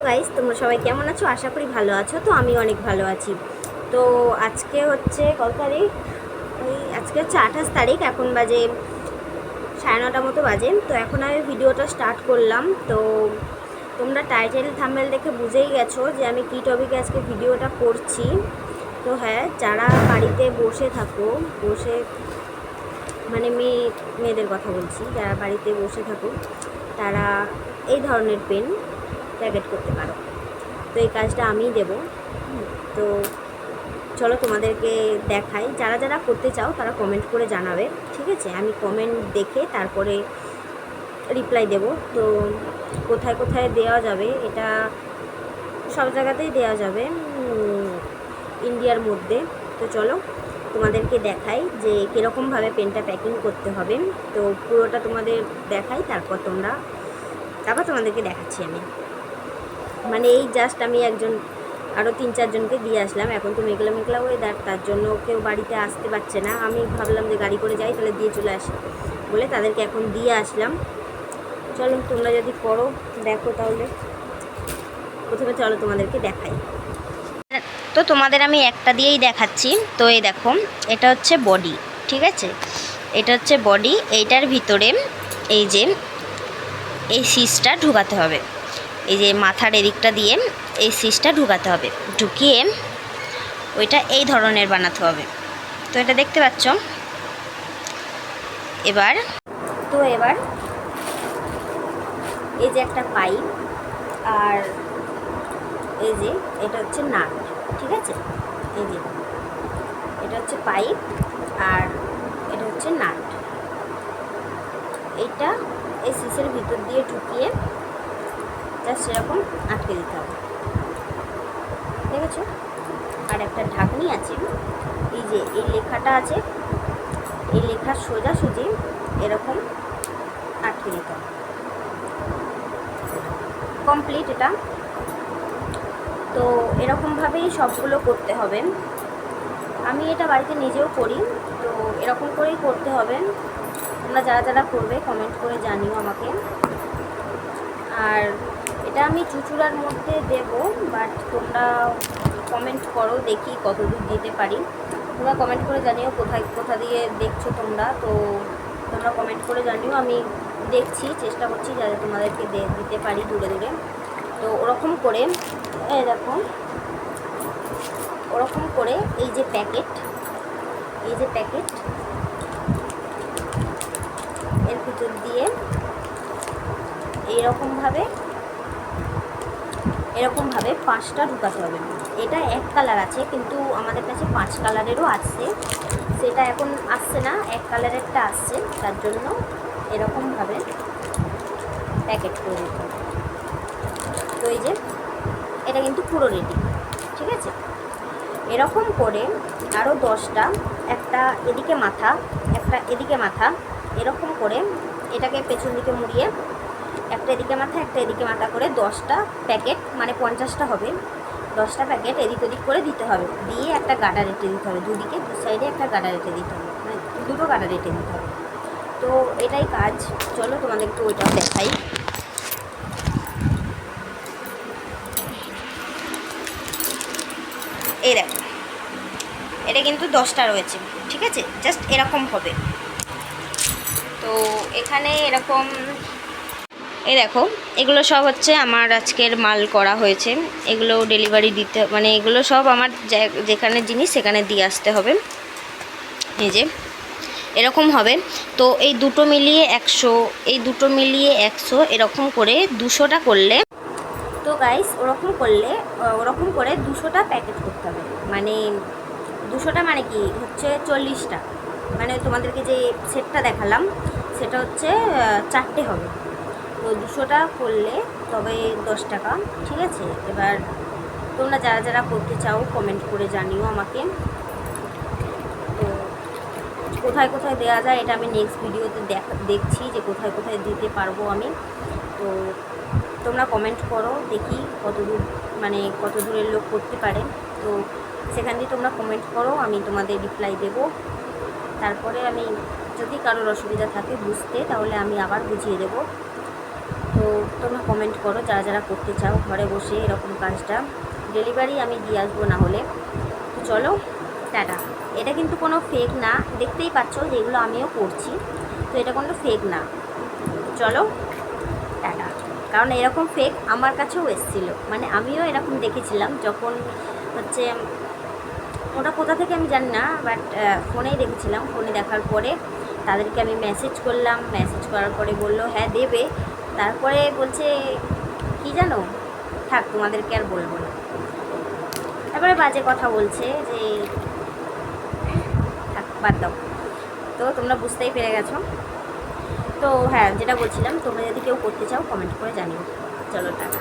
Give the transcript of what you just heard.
Guys তোমরা সবাই কেমন আছো? আশা করি ভালো আছো, তো আমি অনেক ভালো আছি। তো আজকে হচ্ছে কত তারিখ ওই আজকে হচ্ছে আঠাশ তারিখ, এখন বাজে সাড়ে নটা মতো বাজে। তো এখন আমি ভিডিওটা স্টার্ট করলাম। তো তোমরা টাইটেল থাম্বেল দেখে বুঝেই গেছো যে আমি কী টপিকে আজকে ভিডিওটা করছি। তো হ্যাঁ যারা বাড়িতে বসে থাকো, বসে মানে মেয়ে, মেয়েদের কথা বলছি, যারা বাড়িতে বসে থাকো, তারা এই ধরনের পেন প্যাকেট করতে পারো। তো এই কাজটা আমিই দেবো। তো চলো তোমাদেরকে দেখাই। যারা যারা করতে চাও, তারা কমেন্ট করে জানাবে, ঠিক আছে? আমি কমেন্ট দেখে তারপরে রিপ্লাই দেব। তো কোথায় কোথায় দেওয়া যাবে, এটা সব জায়গাতেই দেওয়া যাবে ইন্ডিয়ার মধ্যে। তো চলো তোমাদেরকে দেখাই যে কীরকমভাবে পেনটা প্যাকিং করতে হবে। তো পুরোটা তোমাদের দেখাই, তারপর তোমরা, তারপর তোমাদেরকে দেখাচ্ছি আমি। মানে এই জাস্ট আমি একজন আরও তিন চারজনকে দিয়ে আসলাম। এখন তো মেঘলা মেঘলা ওয়েদার তার জন্য কেউ বাড়িতে আসতে পারছে না। আমি ভাবলাম যে গাড়ি করে যাই, তাহলে দিয়ে চলে আসি বলে তাদেরকে এখন দিয়ে আসলাম। চলো, তোমরা যদি করো দেখো তাহলে। প্রথমে চলো তোমাদেরকে দেখাই। তো তোমাদের আমি একটা দিয়েই দেখাচ্ছি। তো এই দেখো, এটা হচ্ছে বডি ঠিক আছে? এটা হচ্ছে বডি এইটার ভিতরে এই যে, এই সিসটা ঢুকাতে হবে। এই যে মাথার এদিকটা দিয়ে এই সিসটা ঢুকাতে হবে। ঢুকিয়ে ওইটা এই ধরনের বানাতে হবে। তো এটা দেখতে পাচ্ছ? এবার তো এবার এই যে একটা পাইপ আর এই যে এটা হচ্ছে নাট, ঠিক আছে? এই যে এটা হচ্ছে পাইপ আর এটা হচ্ছে নাট। এইটা এই সিসের ভিতর দিয়ে ঢুকিয়ে জাস্ট সেরকম আটকে দিতে হবে। দেখেছ আর একটা ঢাকনি আছে। এই যে এই লেখাটা আছে, এই লেখার সোজাসুজি এরকম আটকে দিতে হবে। কমপ্লিট এটা। তো এরকমভাবেই সবগুলো করতে হবে। আমি এটা বাড়িতে নিজেও করি, তো এরকম করেই করতে হবে। তোমরা যারা যারা করবে কমেন্ট করে জানিও আমাকে। আর এটা আমি চুচুড়ার মধ্যে দেব বাট তোমরা কমেন্ট করো, দেখি কতদূর দিতে পারি। তোমরা কমেন্ট করে জানিও কোথায়, কোথা দিয়ে দেখছ তোমরা। তো তোমরা কমেন্ট করে জানিও, আমি দেখছি, চেষ্টা করছি যাতে তোমাদেরকে দিতে পারি দূরে দূরে। তো ওরকম করে দেখো, ওরকম করে এই যে প্যাকেট এই যে প্যাকেট এর ভিতর দিয়ে এইরকমভাবে এরকমভাবে পাঁচটা ঢুকাতে হবে। এটা এক কালার আছে, কিন্তু আমাদের কাছে পাঁচ কালারেরও আছে। সেটা এখন আসছে না, এক কালারেরটা আসছে। তার জন্য এরকমভাবে প্যাকেট করে দিতে হবে। তো এই যে, এটা কিন্তু পুরো রেডি ঠিক আছে? এরকম করে আরও দশটা, একটা এদিকে মাথা, একটা এদিকে মাথা, এরকম করে এটাকে পেছন দিকে মুড়িয়ে একটা এদিকে মাথা, একটা এদিকে মাথা করে দশটা প্যাকেট মানে পঞ্চাশটা হবে। দশটা প্যাকেট এদিক ওদিক করে দিতে হবে। দিয়ে একটা গাডা রেটে দিতে হবে। দুদিকে, দু সাইডে একটা গাডা রেটে দিতে হবে। মানে দুটো গাডা রেটে দিতে হবে। তো এটাই কাজ। চলো তোমাদের একটু ওইটাও দেখাই। এই দেখো। এটা কিন্তু দশটা রয়েছে। ঠিক আছে? জাস্ট এরকম হবে। তো এখানে এরকম এই দেখো, এগুলো সব হচ্ছে আমার আজকের মাল করা হয়েছে। এগুলো ডেলিভারি দিতে মানে এগুলো সব আমার যেখানে জিনিস সেখানে দিয়ে আসতে হবে। যে, এরকম হবে। তো এই দুটো মিলিয়ে একশো, এই দুটো মিলিয়ে একশো, এরকম করে দুশোটা করলে, তো গাইস ওরকম করলে ওরকম করে দুশোটা প্যাকেট করতে হবে। মানে দুশোটা মানে কি? হচ্ছে চল্লিশটা। মানে তোমাদেরকে যে সেটটা দেখালাম, সেটা হচ্ছে চারটে হবে। তো দুশোটা করলে তবে দশ টাকা, ঠিক আছে? এবার তোমরা যারা যারা করতে চাও কমেন্ট করে জানিও আমাকে। তো কোথায় কোথায় দেওয়া যায় এটা আমি নেক্সট ভিডিওতে দেখা, দেখছি যে কোথায় কোথায় দিতে পারব আমি। তো তোমরা কমেন্ট করো, দেখি কত দূর মানে কত দূরের লোক করতে পারে। তো সেখান দিয়ে তোমরা কমেন্ট করো, আমি তোমাদের রিপ্লাই দেব। তারপরে আমি যদি কারোর অসুবিধা থাকে বুঝতে, তাহলে আমি আবার বুঝিয়ে দেব। তোমরা কমেন্ট করো, যারা যারা করতে চাও, ঘরে বসে এরকম কাজটা। ডেলিভারি আমি দিয়ে আসব না হলে। চলো, টাটা। এটা কিন্তু কোনো ফেক না। দেখতেই পাচ্ছ যেগুলো আমিও করছি। তো এটা কোনো ফেক না। চলো, টাটা। কারণ এরকম ফেক আমার কাছেও এসেছিল। মানে আমিও এরকম দেখেছিলাম যখন হচ্ছে, ওটা কোথা থেকে আমি জানি না বাট ফোনেই দেখেছিলাম। ফোনে দেখার পরে তাদেরকে আমি মেসেজ করলাম। মেসেজ করার পরে বলল হ্যাঁ দেবে। তারপরে বলছে, কি জানো? থাক, তোমাদেরকে আর বলব না। তারপরে বাজে কথা বলছে যে, থাক, বাদ দাও। তো তোমরা বুঝতেই পেরে গেছো। তো হ্যাঁ যেটা বলছিলাম, তোমরা যদি কেউ করতে চাও কমেন্ট করে জানিও। চলো, টাটা।